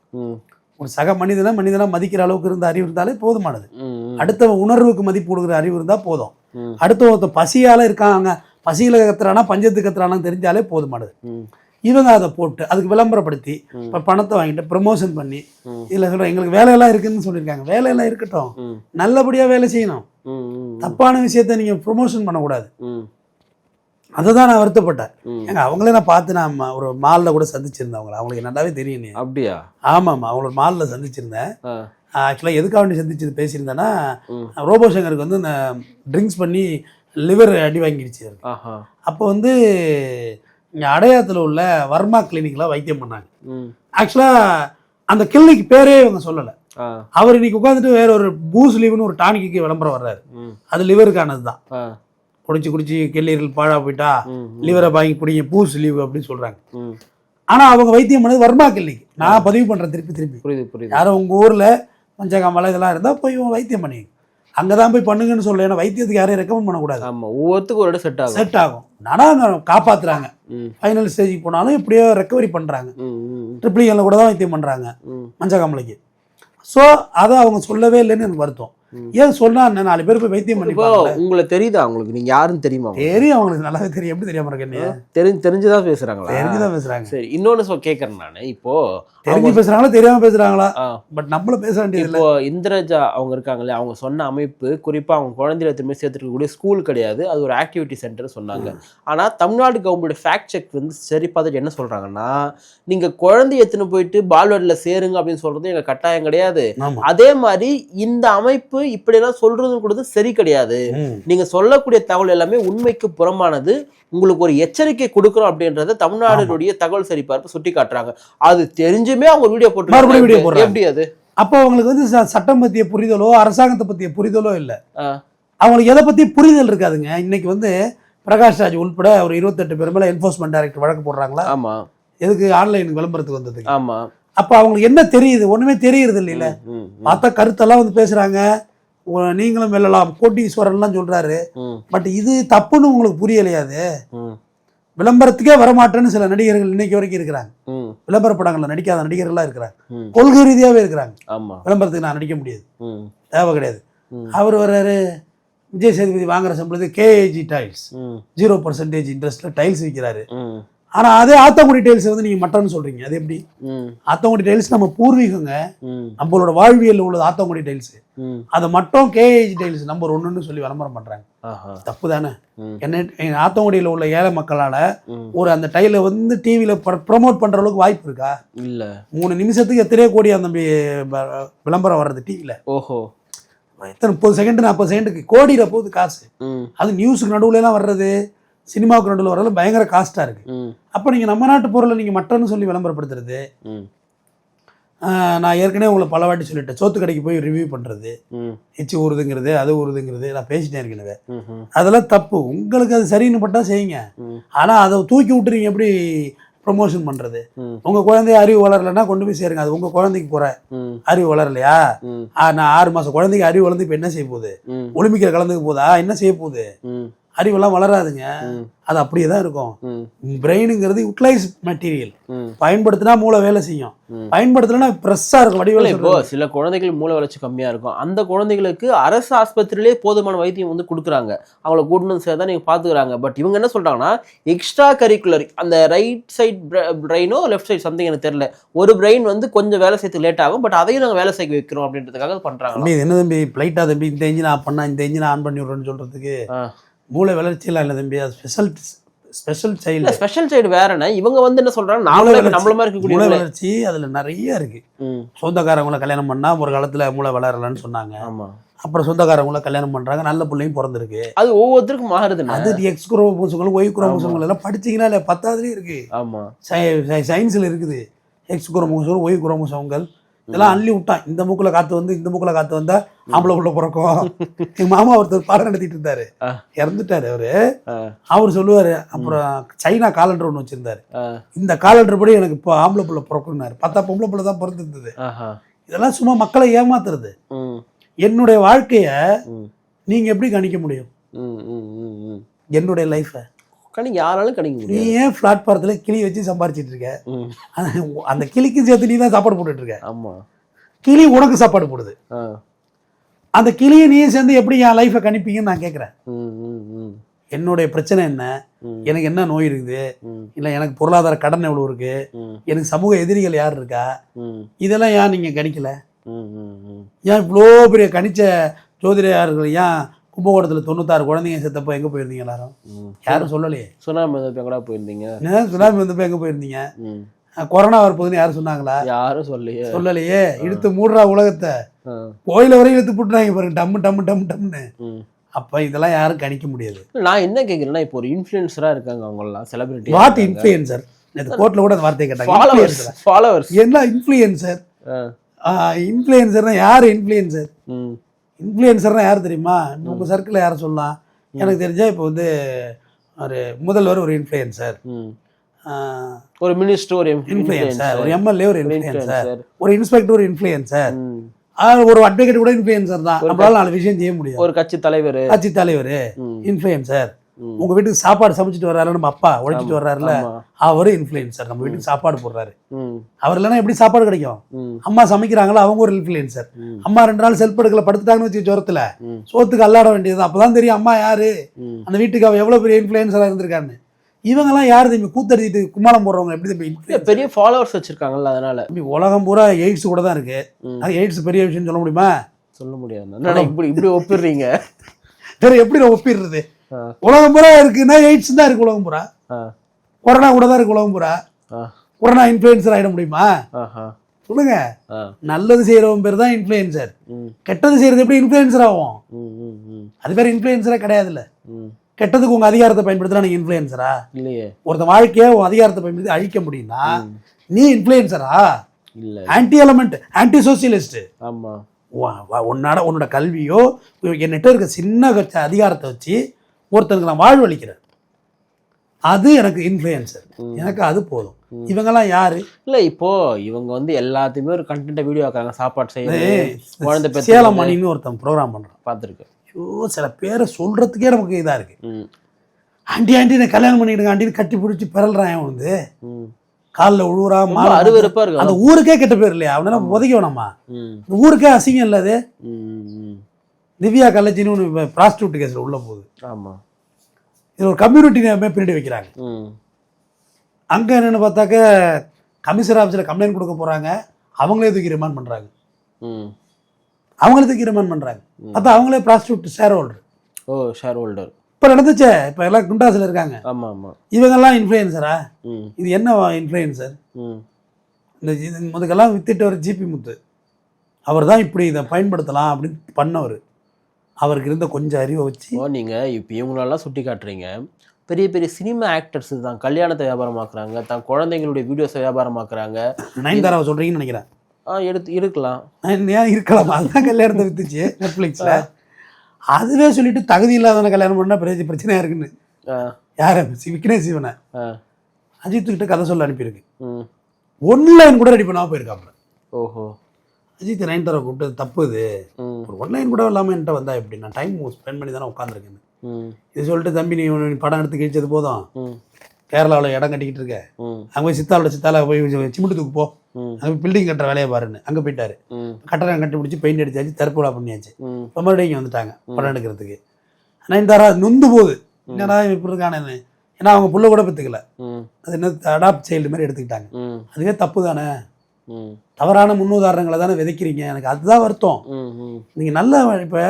[SPEAKER 2] ஒரு சக மனிதனா மனிதனா மதிக்கிற அளவுக்கு இருந்த அறிவு இருந்தாலே போதுமானது. அடுத்த உணர்வுக்கு மதிப்பு கொடுக்குற அறிவு இருந்தால் போதும். அடுத்த ஒருத்தர் பசியால் இருக்காங்க. பசியில் கத்துறானா பஞ்சத்துக்கு கத்துறானான்னு தெரிஞ்சாலே போதுமானது. இவங்க அதை போட்டு அதுக்கு விளம்பரப்படுத்தி. இப்போ பணத்தை வாங்கிட்டு ப்ரமோஷன் பண்ணி
[SPEAKER 1] ம்.
[SPEAKER 2] இதில் சொல்கிறேன் எங்களுக்கு வேலையெல்லாம் இருக்குன்னு சொல்லியிருக்காங்க. வேலையெல்லாம் இருக்கட்டும். நல்லபடியாக வேலை செய்யணும். தப்பான விஷயத்த நீங்கள் ப்ரொமோஷன் பண்ணக்கூடாது. அதை தான் நான் வருத்தப்பட்டேன். ஏங்க அவங்களே நான் பார்த்து நான் ஒரு மாலில் கூட சந்திச்சிருந்தேன் அவங்கள. அவங்களுக்கு நல்லாவே தெரியும்
[SPEAKER 1] அப்படியா?
[SPEAKER 2] ஆமாம்மா அவங்கள மாலில் சந்திச்சிருந்தேன். ஆக்சுவலாக எதுக்காக வேண்டி சந்திச்சு பேசியிருந்தேன்னா. ரோபோ சங்கருக்கு வந்து இந்த ட்ரிங்க்ஸ் பண்ணி லிவர் அடி வாங்கிடுச்சு அப்போ வந்து இங்கே அடையாத்தில் உள்ள வர்மா கிளினிக்கில் வைத்தியம் பண்ணாங்க. ஆக்சுவலாக அந்த கிளினிக் பேரே இவங்க சொல்லலை. அவர் இன்னைக்கு உட்காந்துட்டு வேற ஒரு பூஸ் லீவ்னு ஒரு டானிக்கு விளம்பரம் வர்றாரு. அது லிவருக்கானது தான். குடிச்சு குடிச்சு கெல்லீரல் பாழா போயிட்டா லிவரை வாங்கி பிடிங்க பூஸ் லீவ் அப்படின்னு சொல்றாங்க. ஆனா அவங்க வைத்தியம் பண்ணது வர்மா கிளினிக் நான் பதிவு பண்றேன் திருப்பி திருப்பி.
[SPEAKER 1] புரியுது புரியுது.
[SPEAKER 2] யாரும் உங்க ஊர்ல பஞ்சகாமலை இதெல்லாம் இருந்தா போய் இவங்க வைத்தியம் பண்ணி அங்கதான் போய் பண்ணுங்கன்னு சொல்ல ஏன்னா வைத்தியத்துக்கு யாரையும் ரெக்கமெண்ட் பண்ணக்கூடாது.
[SPEAKER 1] ஆமா ஒவ்வொருத்துக்கும் ஒரு இடம் செட் ஆகும்.
[SPEAKER 2] செட் ஆகும். ஆனா அவங்க காப்பாத்துறாங்க.
[SPEAKER 1] ம்,
[SPEAKER 2] ஃபைனல் ஸ்டேஜுக்கு போனாலும் எப்படியோ ரெக்கவரி பண்றாங்க.
[SPEAKER 1] ம், ம்,
[SPEAKER 2] ட்ரிபிள் E கூட தான் வைத்தியம் பண்றாங்க.
[SPEAKER 1] ம்,
[SPEAKER 2] மஞ்சகாமலைக்கு. ஸோ அதை அவங்க சொல்லவே இல்லைன்னு எனக்கு வருத்தம். ஏன் சொன்னா நாலு பேர் போய் வைத்தியம் பண்ணிப்பாங்க
[SPEAKER 1] உங்களுக்கு தெரியுதா உங்களுக்கு நீங்க யாருன்னு தெரியுமா?
[SPEAKER 2] தெரியும் அவங்களுக்கு. நல்லாவே தெரியும். எப்படி தெரியாம இருக்கு என்ன
[SPEAKER 1] தெரிஞ்சு தெரிஞ்சுதான் பேசுறாங்களா?
[SPEAKER 2] தெரிஞ்சுதான் பேசுறாங்க.
[SPEAKER 1] சரி இன்னொன்னு சொல் கேக்குறேன் நானு. இப்போ
[SPEAKER 2] தெரிஞ்சு பேசுறாங்களா தெரியாம பேசுறாங்களா? பட் நம்மள பேச வேண்டியது
[SPEAKER 1] இப்போ இந்திரஜா அவங்க இருக்காங்களே அவங்க சொன்ன அமைப்பு குறிப்பா அவங்க குழந்தைகளை திரும்பி சேர்த்துருக்கக்கூடிய ஸ்கூல் கிடையாது அது ஒரு ஆக்டிவிட்டி சென்டர் சொன்னாங்க. ஆனா தமிழ்நாடு கவர்மெண்ட் ஃபேக்ட் செக் வந்து சரி பார்த்துட்டு என்ன சொல்றாங்கன்னா நீங்க குழந்தைய எடுத்துன்னு போயிட்டு பால்வாடியில சேருங்க அப்படின்னு சொல்றது எங்க கட்டாயம் கிடையாது. அதே மாதிரி இந்த அமைப்பு இப்படியெல்லாம் சொல்றதும் கூட சரி கிடையாது. நீங்க சொல்லக்கூடிய தகவல் எல்லாமே உண்மைக்கு புறம்பானது உங்களுக்கு ஒரு எச்சரிக்கை கொடுக்குறோம் அப்படின்றத தமிழ்நாடுடைய தகவல் சரிபார்ப்பு சுட்டி காட்டுறாங்க அது தெரிஞ்சுமே அவங்க வீடியோ
[SPEAKER 2] மறுபடியும் video
[SPEAKER 1] போட்டு
[SPEAKER 2] போடுறாங்க.
[SPEAKER 1] எப்படி அது?
[SPEAKER 2] அப்போ அவங்களுக்கு வந்து சட்டம் பத்திய புரிதலோ அரசாங்கத்தை பத்திய புரிதலோ இல்ல. அவங்களுக்கு எதை பத்தி புரிதல் இருக்காதுங்க. இன்னைக்கு வந்து பிரகாஷ் ராஜ் உள்பட ஒரு இருபத்தெட்டு பேர் மேல என்போர்ஸ்மெண்ட் டைரக்டர் வழக்கு போடுறாங்களா?
[SPEAKER 1] ஆமா.
[SPEAKER 2] எதுக்கு ஆன்லைன் விளம்பரத்துக்கு வந்ததுக்கு?
[SPEAKER 1] ஆமா.
[SPEAKER 2] அப்ப அவங்களுக்கு என்ன தெரியுது? ஒண்ணுமே தெரியுறது இல்லைல்ல.
[SPEAKER 1] ம், ம்,
[SPEAKER 2] பார்த்தா கருத்தெல்லாம் வந்து பேசுறாங்க. நீங்களும் வெல்லலாம். கோட்டீஸ்வரன்லாம் சொல்றாரு. பட் இது தப்புன்னு உங்களுக்கு புரியலையா அது?
[SPEAKER 1] ம்,
[SPEAKER 2] விளம்பரத்துக்கே வரமாட்டேன்னு சில நடிகர்கள் இன்னைக்கு வரைக்கும் இருக்கிறாங்க. விளம்பர படங்கள்ல நடிக்காத நடிகர்கள்லாம் இருக்கிறாங்க. கொள்கை ரீதியாவே இருக்கிறாங்க. விளம்பரத்துக்கு நான் நடிக்க முடியாது. தேவை கிடையாது. அவர் வர்றாரு விஜய் சேதுபதி வாங்குற சம்பளத்துக்கு கேஏஜி டைல்ஸ் ஜீரோ பர்சன்டேஜ் இன்ட்ரெஸ்ட்ல டைல்ஸ் விற்கிறாரு ஆனா அதே ஆத்தங்குடி டைல்ஸ் வந்து நீங்க மட்டன்னு சொல்றீங்க. அது எப்படி? ஆத்தங்குடி டைல்ஸ் நம்ம பூர்வீகங்க. நம்மளோட வாழ்வியல்ல உள்ளது ஆத்தங்குடி டைல்ஸ். அது மட்டும் கேஏஜி டைல்ஸ் நம்பர் ஒன்றுன்னு சொல்லி விளம்பரம் பண்றாங்க. தப்பு தானே என்ன ஆத்தங்குடியில் உள்ள ஏழை மக்களால. ஒரு அந்த டைலை வந்து டிவியில ப்ரமோட் பண்ற அளவுக்கு வாய்ப்பு இருக்கா?
[SPEAKER 1] இல்ல.
[SPEAKER 2] மூணு நிமிஷத்துக்கு எத்தனையோ கோடி அந்த விளம்பரம் வர்றது டிவியில
[SPEAKER 1] ஓஹோ.
[SPEAKER 2] எத்தனை முப்பது செகண்ட் நாற்பது செகண்டுக்கு கோடியில போகுது காசு. அது நியூஸுக்கு நடுவுல எல்லாம் வர்றது. சினிமாவுக்கு நடுவில் வர்றது பயங்கர காஸ்டா இருக்கு.
[SPEAKER 1] ம்,
[SPEAKER 2] அப்போ நீங்க நம்ம நாட்டு பொருளை நீங்க மட்டன்னு சொல்லி விளம்பரப்படுத்துறது நான் ஏற்கனவே உங்களை பல வாட்டி சொல்லிட்டேன். சோத்து கடைக்கு போய் ரிவ்யூ பண்ணுறது எச்சி ஊறுதுங்கிறது அது ஊறுதுங்கிறது நான் பேசிட்டேன் ஏற்கனவே. அதெல்லாம் தப்பு. உங்களுக்கு அது சரின்னு பட்டா செய்யுங்க. ஆனால் அதை தூக்கி விட்டுறீங்க எப்படி ப்ரொமோஷன் பண்ணுறது. உங்கள் குழந்தை அறிவு வளரலைன்னா கொண்டு போய் சேருங்க. அது உங்கள் குழந்தைக்கு போகிற
[SPEAKER 1] ம்.
[SPEAKER 2] அறிவு வளரலையா? நான் ஆறு மாதம் குழந்தைக்கு அறிவு வளர்ந்து இப்போ என்ன செய்ய போகுது?
[SPEAKER 1] ம்.
[SPEAKER 2] ஒலிம்பிக்கில் கலந்துக்க போதா என்ன செய்ய போகுது? அறிவெல்லாம் வளராதுங்க. அது அப்படியே தான் இருக்கும். பிரெயினுங்கிறது யூட்டிலைஸ் மெட்டீரியல் பயன்படுத்தினா மூளை வேலை செய்யும். பயன்படுத்தலைன்னா ப்ரெஸ்ஸாக இருக்கும் வடிவில்
[SPEAKER 1] இப்போ சில குழந்தைகள் மூளை வளர்ச்சி கம்மியா இருக்கும். அந்த குழந்தைகளுக்கு அரசு ஆஸ்பத்திரியிலே போதுமான வைத்தியம் வந்து கொடுக்குறாங்க. அவங்கள கூட்டணும் சேர்த்தா நீங்க பாத்துக்கிறாங்க. பட் இவங்க என்ன சொல்றாங்கன்னா எக்ஸ்ட்ரா கரிக்குலர் அந்த ரைட் சைட் பிரெயினோ லெஃப்ட் சைட் சம்திங் எனக்கு தெரியல. ஒரு பிரெயின் வந்து கொஞ்சம் வேலை செய்யறதுக்கு லேட் ஆகும். பட் அதையும் நாங்க வேலை செய்ய வைக்கிறோம் அப்படின்றதுக்காக
[SPEAKER 2] இது என்ன தம்பி பிளைட்டா தம்பி? இந்த இன்ஜின் ஆஃப் பண்ணா இந்த இன்ஜின் ஆன் பண்ணி விட்றேன்னு சொல்கிறதுக்கு மூளை வளர்ச்சியெல்லாம் இல்லை தம்பி அது special special child
[SPEAKER 1] special side வேறனா இவங்க வந்து என்ன சொல்றாங்க?
[SPEAKER 2] மூளை
[SPEAKER 1] நாமளே
[SPEAKER 2] வளர்ச்சி.
[SPEAKER 1] நம்மள மாதிரி
[SPEAKER 2] மூளை
[SPEAKER 1] இருக்கக்கூடிய
[SPEAKER 2] வளர்ச்சி அதில் நிறைய இருக்கு. சொந்தக்காரவங்கள கல்யாணம் பண்ணா ஒரு காலத்தில் மூளை வளரலன்னு சொன்னாங்க.
[SPEAKER 1] ஆமா.
[SPEAKER 2] அப்புறம் சொந்தக்காரவங்கள கல்யாணம் பண்றாங்க நல்ல பிள்ளையும் பிறந்திருக்கு.
[SPEAKER 1] அது ஒவ்வொருத்தருக்கும் மாறுதுண்ணா
[SPEAKER 2] அது எக்ஸ் குரோமோசோங்களும் ஒய் குரோமோசோங்கள் எல்லாம் படிச்சீங்கன்னா இல்லை பத்தாவதுலேயே இருக்கு.
[SPEAKER 1] ஆமா.
[SPEAKER 2] சயின்ஸில் இருக்குது. எக்ஸ் குரோமோசோம் ஒய் குரோமோசோங்கள் இதெல்லாம் அள்ளி விட்டான். இந்த மூக்குல காத்து வந்து இந்த மூக்குல காத்து வந்தா ஆம்பளை உள்ள பிறக்கும். எங்க மாமா ஒருத்தர் பாடம் நடத்திட்டு இருந்தாரு. இறந்துட்டாரு அவரு. அவர் சொல்லுவாரு அப்புறம் சைனா காலண்டர் ஒன்று வச்சிருந்தாரு. இந்த காலண்டர் படி எனக்கு இப்போ ஆம்பளை பிள்ளை பிறக்கும்னாரு. பார்த்தா பொம்பளை பிள்ளை தான் பிறந்திருந்தது. இதெல்லாம் சும்மா மக்களை ஏமாத்துறது. என்னுடைய வாழ்க்கைய நீங்க எப்படி கணிக்க முடியும். என்னுடைய லைஃபை
[SPEAKER 1] கணிக்க யாராலும் கணிக்க
[SPEAKER 2] நீ
[SPEAKER 1] முடியாது.
[SPEAKER 2] ஏன் பிளாட்பாரத்தில் கிளி வச்சு சம்பாரிச்சிட்டு இருக்க? அந்த- கிளிக்கு சேர்த்து நீ தான் சாப்பாடு போட்டுட்டு இருக்க.
[SPEAKER 1] ஆமா.
[SPEAKER 2] கிளி உனக்கு சாப்பாடு போடுது. அந்த கிளியை நீ சேர்ந்து எப்படி என் லைஃப்பை கணிப்பீங்கன்னு நான் கேட்குறேன் என்னுடைய பிரச்சனை என்ன? எனக்கு என்ன நோய் இருக்குது? இல்லை எனக்கு பொருளாதார கடன் எவ்வளோ இருக்கு? எனக்கு சமூக எதிரிகள் யார் இருக்கா? இதெல்லாம் ஏன் நீங்கள் கணிக்கல. ஏன் இவ்வளோ பெரிய கணிச்ச ஜோதிடர்கள் ஏன் கும்பகோணத்தில் தொண்ணூத்தாறு குழந்தைங்க செத்தப்போ எங்கே போயிருந்தீங்க எல்லாரும். யாரும் சொல்லலையே.
[SPEAKER 1] சுனாமி வந்தப்ப எங்கடா போயிருந்தீங்க?
[SPEAKER 2] என்ன? சுனாமி வந்தப்போ எங்கே போயிருந்தீங்க? கொரோனா வரப்போகுதுன்னு யாரும் சொன்னாங்களா?
[SPEAKER 1] யாரும் சொல்லியே
[SPEAKER 2] சொல்லலையே. இழுத்து மூடுறா உலகத்தை. கோயில வரையும் இழுத்து போட்டுறாங்க பாருங்க. டம்மு டம்மு டம்மு டம்னு. அப்போ இதெல்லாம் யாரும் கணிக்க முடியாது.
[SPEAKER 1] நான் என்ன கேட்குறேன்னா இப்போ ஒரு இன்ஃப்ளூயன்சரா இருக்காங்க அவங்கெல்லாம் செலிபிரிட்டி
[SPEAKER 2] வாட் இன்ஃப்ளூயன்சர் இந்த கோர்ட்ல கூட அந்த வார்த்தையை கேட்டாங்க.
[SPEAKER 1] ஃபாலோவர்ஸ்
[SPEAKER 2] என்ன இன்ஃப்ளூயன்சர் இன்ஃப்ளூயன்சர்னா யார் இன்ஃப்ளூயன்சர்
[SPEAKER 1] ம்
[SPEAKER 2] இன்ஃப்ளூயன்சர்னா யார் தெரியுமா? உங்க சர்க்கிளில் யாரை சொல்லலாம் எனக்கு தெரிஞ்சா இப்போ வந்து ஒரு முதல்வர் ஒரு இன்ஃப்ளூயன்சர்
[SPEAKER 1] ஒரு மினிஸ்டர் ஒரு
[SPEAKER 2] இன்ஃப்ளூயன்சர் ஒரு எம்எல்ஏ ஒரு இன்ஃப்ளூயன்சர் ஒரு இன்ஸ்பெக்டர் ஒரு இன்ஃப்ளூயன்சர். ஒரு அட்வொகேட் கூட இன்ஃப்ளூயன்சர் தான். நம்மளால நாலு விஷயம் செய்ய முடியும்.
[SPEAKER 1] ஒரு கட்சி தலைவர்.
[SPEAKER 2] கட்சி தலைவர். இன்ஃப்ளூயன்சர். உங்க வீட்டுக்கு சாப்பாடு சமைச்சிட்டு வர்றாரு நம்ம அப்பா உழைச்சிட்டு வர்றாருல அவரு இன்ஃப்ளூயன்சர் நம்ம வீட்டுக்கு சாப்பாடு போடுறாரு. அவர் இல்லைன்னா எப்படி சாப்பாடு கிடைக்கும்? அம்மா சமைக்கிறாங்களா அவங்க ஒரு இன்ஃப்ளூயன்சர்
[SPEAKER 1] ம்.
[SPEAKER 2] அம்மா ரெண்டு நாள் செல்ஃப் எடுக்கல படுத்துட்டாங்கன்னு வச்சு ஜுரத்துல. சோத்துக்கு அல்லாட வேண்டியது அப்பதான் தெரியும் அம்மா யாரு? அந்த வீட்டுக்கு அவ எவ்வளவு பெரிய இன்ஃப்ளூயன்சரா இருந்திருக்கான்னு. இவங்கெல்லாம் யாரு தம்பி கூத்தடிட்டு கும்மாளம் போடுறவங்க எப்படி தம்பி?
[SPEAKER 1] பெரிய ஃபாலோவர்ஸ் வச்சிருக்காங்கல்ல அதனால.
[SPEAKER 2] உலகம் பூரா எய்ட்ஸ் கூட தான் இருக்கு. எய்ட்ஸ் பெரிய விஷயம் சொல்ல முடியுமா?
[SPEAKER 1] சொல்ல முடியாது. இப்படி இப்படி ஒப்பிடுறீங்க?
[SPEAKER 2] வேற எப்படி நான் ஒப்பிடுறது? உலகம் பூரா இருக்குன்னா எய்ட்ஸ் தான் இருக்கு உலகம் பூரா. கொரோனா கூட தான் இருக்கு உலகம் பூரா. கொரோனா இன்ஃப்ளூயன்சர் ஆயிட முடியுமா? சொல்லுங்க. நல்லது செய்யறவன் பேர் தான் இன்ஃப்ளூயன்சர் கெட்டது செய்யறது எப்படி இன்ஃப்ளூயன்சர் ஆகும் அது பேர் இன்ஃப்ளூயன்சரே கிடையாதுல்ல.
[SPEAKER 1] ம்.
[SPEAKER 2] கெட்டதுக்கு உங்க அதிகாரத்தை பயன்படுத்தினா நீங்க இன்ஃப்ளூயன்சரா
[SPEAKER 1] இல்லையே.
[SPEAKER 2] ஒருத்தன் வாழ்க்கையை உன் அதிகாரத்தை பயன்படுத்தி அழிக்க முடியும்னா. நீ இன்ஃப்ளூயன்சரா
[SPEAKER 1] இல்ல.
[SPEAKER 2] ஆன்டி எலமெண்ட் ஆன்டி சோசியலிஸ்ட்
[SPEAKER 1] ஆமா
[SPEAKER 2] உன்னோட உன்னோட கல்வியோ என்கிட்ட இருக்க சின்ன அதிகாரத்தை வச்சு ஒருத்தனுக்கு நான் வாழ்வழிக்கிறேன் அது எனக்கு இன்ஃப்ளூயன்சர் எனக்கு அது போதும். இவங்கெல்லாம் யாரு?
[SPEAKER 1] இல்ல இப்போ இவங்க வந்து எல்லாத்தையுமே ஒரு கண்டென்ட் வீடியோ ஆக்குறாங்க. சாப்பாடு செய்யறது குழந்தை
[SPEAKER 2] சேலம் மணின்னு ஒருத்தன் ப்ரோக்ராம் பண்றான்.
[SPEAKER 1] பார்த்துருக்கேன்
[SPEAKER 2] ஐயோ சில பேரை சொல்றதுக்கே நமக்கு இதா இருக்கு. ஆண்டி ஆண்டி நான் கல்யாணம் பண்ணிடுங்க ஆண்டின்னு கட்டி பிடிச்சி பிறல்றான் அவன் வந்து. காலில்
[SPEAKER 1] ரொம்ப
[SPEAKER 2] மாலை
[SPEAKER 1] அருவருப்பா இருக்கு
[SPEAKER 2] அந்த ஊருக்கே கெட்ட பேர் இல்லையா? அவனெல்லாம் உதைக்க வேணாமா? ஊருக்கே அசிங்கம் இல்லை அது?
[SPEAKER 1] ம், ம், ம்.
[SPEAKER 2] திவ்யா கள்ளச்சின்னு ஒன்று ப்ராஸ்டியூட் கேஸில் உள்ள போகுது
[SPEAKER 1] ஆமா.
[SPEAKER 2] இதில் ஒரு கம்யூனிட்டி பின்னாடி வைக்கிறாங்க.
[SPEAKER 1] ம்.
[SPEAKER 2] அங்கே என்னென்னு பார்த்தாக்க கமிஷனர் ஆஃபீஸில் கம்ப்ளைண்ட் கொடுக்க போகிறாங்க அவங்களே தூக்கி ரிமாண்ட் பண்ணுறாங்க
[SPEAKER 1] ம்.
[SPEAKER 2] அவங்களே தூக்கி ரிமாண்ட் பண்ணுறாங்க பார்த்தா அவங்களே ப்ராஸ்டியூட் ஷேர் ஹோல்டர்
[SPEAKER 1] ஓ ஷேர் ஹோல்டர்
[SPEAKER 2] இப்போ நடந்துச்சே இப்போ எல்லாம் குண்டாஸில் இருக்காங்க.
[SPEAKER 1] ஆமா ஆமா.
[SPEAKER 2] இவங்கெல்லாம் இன்ஃப்ளூயன்சரா இது என்ன இன்ஃப்ளூயன்சர் இந்த இது முதுக்கெல்லாம் வித்துட்டு ஒரு ஜிபி முத்து. அவர் தான் இப்படி இதை பயன்படுத்தலாம் அப்படின்னு பண்ணவர். அவருக்கு இருந்த கொஞ்சம் அறிவை வச்சு
[SPEAKER 1] ஓ நீங்க இப்போ இவங்களெல்லாம் சுட்டி காட்டுறீங்க. பெரிய பெரிய சினிமா ஆக்டர்ஸ் தான் கல்யாணத்தை வியாபாரமாக்குறாங்க தான் குழந்தைங்களுடைய வீடியோஸை வியாபாரமாக்குறாங்க.
[SPEAKER 2] நயன்தாராவை சொல்கிறீங்கன்னு நினைக்கிறேன்.
[SPEAKER 1] ஆ எடுத்து இருக்கலாம்.
[SPEAKER 2] ஏன் இருக்கலாம். அதுதான் கல்யாணத்தை வித்துச்சு நெட்ஃப்ளிக்ஸில் அதுவே சொல்லிட்டு தகுதி இல்லாதவனை கல்யாணம் பண்ணால் பிரச்சனை பிரச்சனையாக இருக்குன்னு. யார்? விக்னேஷ் சிவனை. அஜித்துக்கிட்ட கதை சொல்ல அனுப்பியிருக்கு. ஒன்லைன் கூட ரெடி பண்ணாமல் போயிருக்காப்புல.
[SPEAKER 1] ஓஹோ.
[SPEAKER 2] அஜித் நைன்தரா கூப்பிட்டு தப்பு இது ஒரு ஒன்லைன் கூட இல்லாமல் என்கிட்ட வந்தா எப்படி? நான் டைம் ஸ்பெண்ட் பண்ணி தானே உட்காந்துருக்கேன் இது சொல்லிட்டு தம்பி நீ படம் எடுத்து கிழிச்சது போதும். கேரளாவில் இடம் கட்டிக்கிட்டு இருக்க. அங்கே போய் சித்தாலோட சித்தால போய் சிமெண்ட்டுக்கு போ.
[SPEAKER 1] ம்.
[SPEAKER 2] அங்கே பில்டிங் கட்டுற வேலையை பாருன்னு. அங்கே போயிட்டாரு. கட்டடம் கண்டுபிடிச்சி பெயிண்ட் அடிச்சாச்சு தற்கொலை பண்ணியாச்சு. இப்போ மறுபடியும் இங்கே வந்துட்டாங்க படம் எடுக்கிறதுக்கு. நயன்தாரா நொந்து போகுது. என்னடா இப்படி இருக்கானு ஏன்னா அவங்க புள்ள கூட பெற்றுக்கல அது என்ன அடாப்ட் சைல்டு மாதிரி எடுத்துக்கிட்டாங்க. அதுவே தப்பு தானே? தவறான முன்னுதாரணங்களை தானே விதைக்கிறீங்க. எனக்கு அதுதான் வருத்தம். நீங்கள் நல்ல இப்போ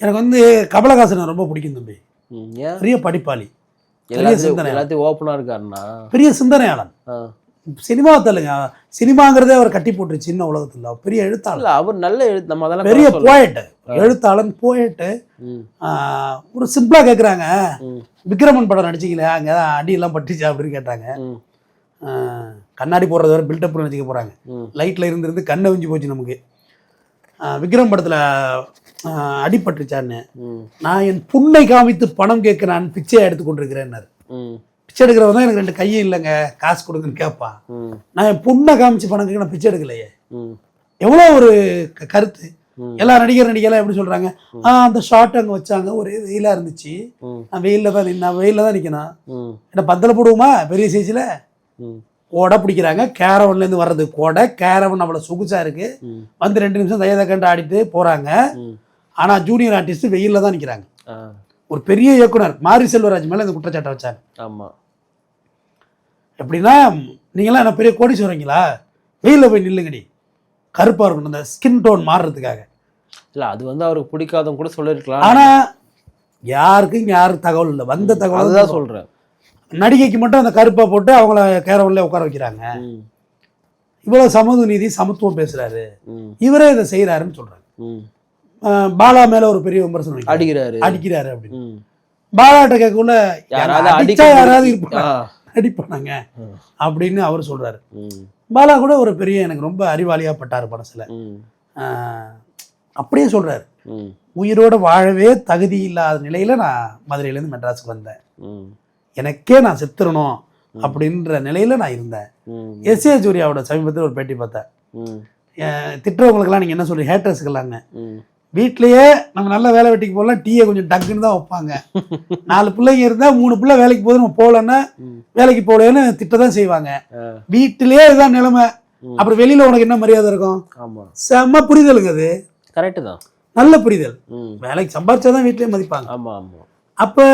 [SPEAKER 2] எனக்கு வந்து கமலஹாசனை ரொம்ப பிடிக்கும் தம்பி. பெரிய படிப்பாளி. பெரிய சிந்தனை
[SPEAKER 1] எல்லாத்தையும் ஓப்பனாக இருக்காருண்ணா.
[SPEAKER 2] பெரிய சிந்தனையாளன்.
[SPEAKER 1] ஆ.
[SPEAKER 2] சினிமாவை தள்ளுங்க. சினிமாங்கிறதே அவர் கட்டி போட்டு சின்ன உலகத்தில். பெரிய எழுத்தாளர்.
[SPEAKER 1] அவர் நல்ல எழுத்து நம்ம அதெல்லாம்
[SPEAKER 2] பெரிய போயட்டு எழுத்தாளன் போயட்டு ஒரு சிம்பிளாக கேட்குறாங்க விக்ரமன் படம் நடிச்சிங்களே அங்கே அடியெல்லாம் பட்டுச்சா அப்படின்னு கேட்டாங்க. கண்ணாடி போடுறது வரை பில்டப் நினச்சிக்க போகிறாங்க லைட்டில் இருந்து இருந்து கண்ணை விஞ்சு போச்சு நமக்கு. விக்ரம் படத்தில் அடிபட்டுச்சான்னு நான் என் புண்ணை காமித்து பணம் கேட்க நான் பிச்சையை எடுத்து கொண்டிருக்கிறேன்னாரு. பிச்சை எடுக்கிறவன் தான் எனக்கு ரெண்டு கையும் இல்லைங்க காசு கொடுங்கன்னு கேட்பான். நான் என் புண்ணை காமிச்சு பணம் கேட்க நான் பிச்சை எடுக்கலையே. எவ்வளோ ஒரு கருத்து. எல்லா நடிகர் நடிகெல்லாம் எப்படி சொல்கிறாங்க ஆ அந்த ஷார்ட் அங்கே வச்சாங்க ஒரே வெயிலாக இருந்துச்சு. நான் வெயிலில் தான் நின்னா வெயிலில் தான் நிற்கணும் என்ன பந்தல போடுவோமா? பெரிய சைஸில் கொடை பிடிக்கிறாங்க. கேரவன்லேருந்து வர்றது கொடை. கேரவன் அவ்வளோ சொகுசா இருக்கு. வந்து ரெண்டு நிமிஷம் தயதை கண்டு ஆடிட்டு போகிறாங்க ஆனால் ஜூனியர் ஆர்டிஸ்ட் வெயிலில் தான் நிற்கிறாங்க ஒரு பெரிய இயக்குனர் மாரி செல்வராஜ் மேலே இந்த குற்றச்சாட்டை வச்சாங்க.
[SPEAKER 1] ஆமா.
[SPEAKER 2] எப்படின்னா நீங்களாம் என்ன பெரிய கோடீஸ்வரங்களா? வெயிலில் போய் நில்லுங்கடி. கருப்பாக இருக்கணும் இந்த ஸ்கின் டோன் மாறுறதுக்காக.
[SPEAKER 1] இல்ல அது வந்து அவருக்கு பிடிக்காதவங்க கூட சொல்லிருக்கலாம்.
[SPEAKER 2] ஆனால் யாருக்கும் யாருக்கு தகவல் இல்லை. வந்த தகவல்
[SPEAKER 1] அதுதான் சொல்றேன்.
[SPEAKER 2] நடிகைக்கு மட்டும் அந்த கருப்பை போட்டு அவங்கள கேரவன்ல உட்கார வைக்கிறாங்க.
[SPEAKER 1] ம்.
[SPEAKER 2] இவ்வளோ சமூக நீதி சமத்துவம் பேசுறாரு. இவரே இதை செய்கிறாருன்னு
[SPEAKER 1] ம்.
[SPEAKER 2] அஹ் பாலா மேல ஒரு பெரிய விமர்சனம்.
[SPEAKER 1] அடிக்கிறாரு.
[SPEAKER 2] அடிக்கிறாரு அப்படின்னு. பாலாட்ட கேட்கக்குள்ள
[SPEAKER 1] யாராவது
[SPEAKER 2] அடிச்சா யாராவது. இருப்பாங்க. அடிப்பானாங்க. அப்படின்னு அவர் சொல்றாரு. பாலா கூட ஒரு பெரிய எனக்கு ரொம்ப அறிவாளியா பட்டாரு படத்துல. அப்படியே சொல்றாரு.
[SPEAKER 1] ம்.
[SPEAKER 2] உயிரோட வாழவே தகுதி இல்லாத நிலையில நான் மதுரையிலேருந்து மெட்ராஸுக்கு வந்தேன். எனக்கே நான் செத்துறணும் அப்படின்ற நிலையில நான் இருந்தேன். எஸ் ஏ சூர்யாவோட சமீபத்தில் ஒரு பேட்டி பார்த்தேன். திட்டுறவங்களுக்கெல்லாம் நீங்கள் என்ன சொல்றீங்க? ஹேட்டர்ஸ்க்கெல்லாங்க வீட்லயே நம்ம நல்ல வேலை வெட்டிக்கு போகலாம் டீயை கொஞ்சம் டக்குன்னு தான் வைப்பாங்க. நாலு பிள்ளைங்க இருந்தால் மூணு பிள்ளை வேலைக்கு போகுது நம்ம போகலன்னா. வேலைக்கு போகலன்னு திட்ட தான் செய்வாங்க. வீட்டிலேயே இதுதான் நிலைமை. அப்புறம் வெளியில உனக்கு என்ன மரியாதை இருக்கும்? செம்ம புரிதலுங்க அது.
[SPEAKER 1] கரெக்டு தான்.
[SPEAKER 2] நல்ல புரிதல். வேலைக்கு சம்பாரிச்சாதான் வீட்லயே மதிப்பாங்க. அப்போ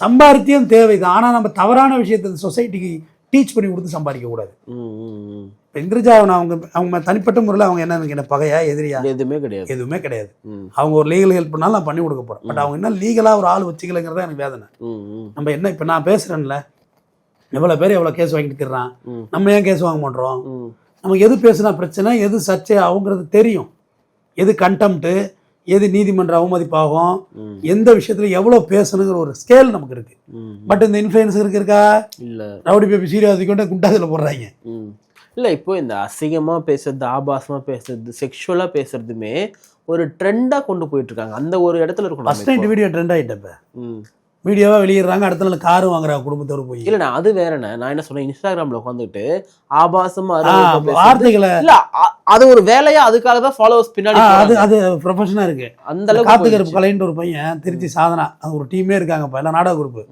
[SPEAKER 2] சம்பாரித்தியம் தேவைதான். ஆனால் நம்ம தவறான விஷயத்தை சொசைட்டிக்கு டீச் பண்ணி கொடுத்து சம்பாதிக்க கூடாது.
[SPEAKER 1] ம் ம் ம்.
[SPEAKER 2] இப்போ இந்திரஜாவன் அவங்க அவங்க தனிப்பட்ட முறையில் அவங்க என்ன எனக்கு என்ன பகையா எதிரியா?
[SPEAKER 1] எதுவுமே கிடையாது.
[SPEAKER 2] எதுவுமே கிடையாது. அவங்க ஒரு லீகல் ஹெல்ப் பண்ணாலும் நான் பண்ணி கொடுக்க போறேன். பட் அவங்க என்ன லீகலாக ஒரு ஆள் வச்சுக்கலங்கிறத எனக்கு வேதனை. நம்ம என்ன இப்போ நான் பேசுகிறேன்ல எவ்வளோ பேர் எவ்வளோ கேஸ் வாங்கிட்டு திடுறான். நம்ம ஏன் கேஸ் வாங்க மாட்டோம் நமக்கு எது பேசுனா பிரச்சனை எது சர்ச்சை ஆகுங்கிறது தெரியும். எது கண்டெம்ட்டு எது நீதிமன்ற அவமதிப்பாகும்? எந்த விஷயத்துல எவ்வளோ பேசணுங்கிற ஒரு ஸ்கேல் நமக்கு இருக்கு. பட் இந்த இன்ஃப்ளூயன்ஸருக்கு இருக்கா
[SPEAKER 1] இல்ல.
[SPEAKER 2] ரவுடி பேபி சீரியஸை கொண்டு குண்டாதில் போடுறாங்க.
[SPEAKER 1] இல்லை இப்போ இந்த அசிங்கமாக பேசுறது ஆபாசமாக பேசுறது செக்ஷுவலாக பேசுறதுமே ஒரு ட்ரெண்டாக கொண்டு போயிட்டு இருக்காங்க. அந்த ஒரு இடத்துல இருக்கணும்
[SPEAKER 2] ஃபர்ஸ்ட். வீடியோ ட்ரெண்ட் ஆகிட்டப்ப
[SPEAKER 1] ம்.
[SPEAKER 2] வீடியோவாக வெளியிடுறாங்க அடுத்த நாள் காரும் வாங்குறாங்க குடும்பத்தோடு போய்.
[SPEAKER 1] இல்லைண்ணா அது வேறண்ணே. நான் என்ன சொன்னேன் இன்ஸ்டாகிராமில் உட்காந்துட்டு ஆபாசமா.
[SPEAKER 2] வார்த்தைகளை
[SPEAKER 1] இல்ல அது ஒரு வேலையா? அதுக்காக தான் ஃபாலோவர்ஸ் பின்னாடி
[SPEAKER 2] அது. அது ப்ரொஃபஷனாக இருக்கு.
[SPEAKER 1] அந்த அளவுக்கு
[SPEAKER 2] காத்துக்கருப்பு. கலைன்ற ஒரு பையன் திருச்சி சாதனா. அது ஒரு டீமே இருக்காங்கப்பா எல்லாம் நாடக குரூப்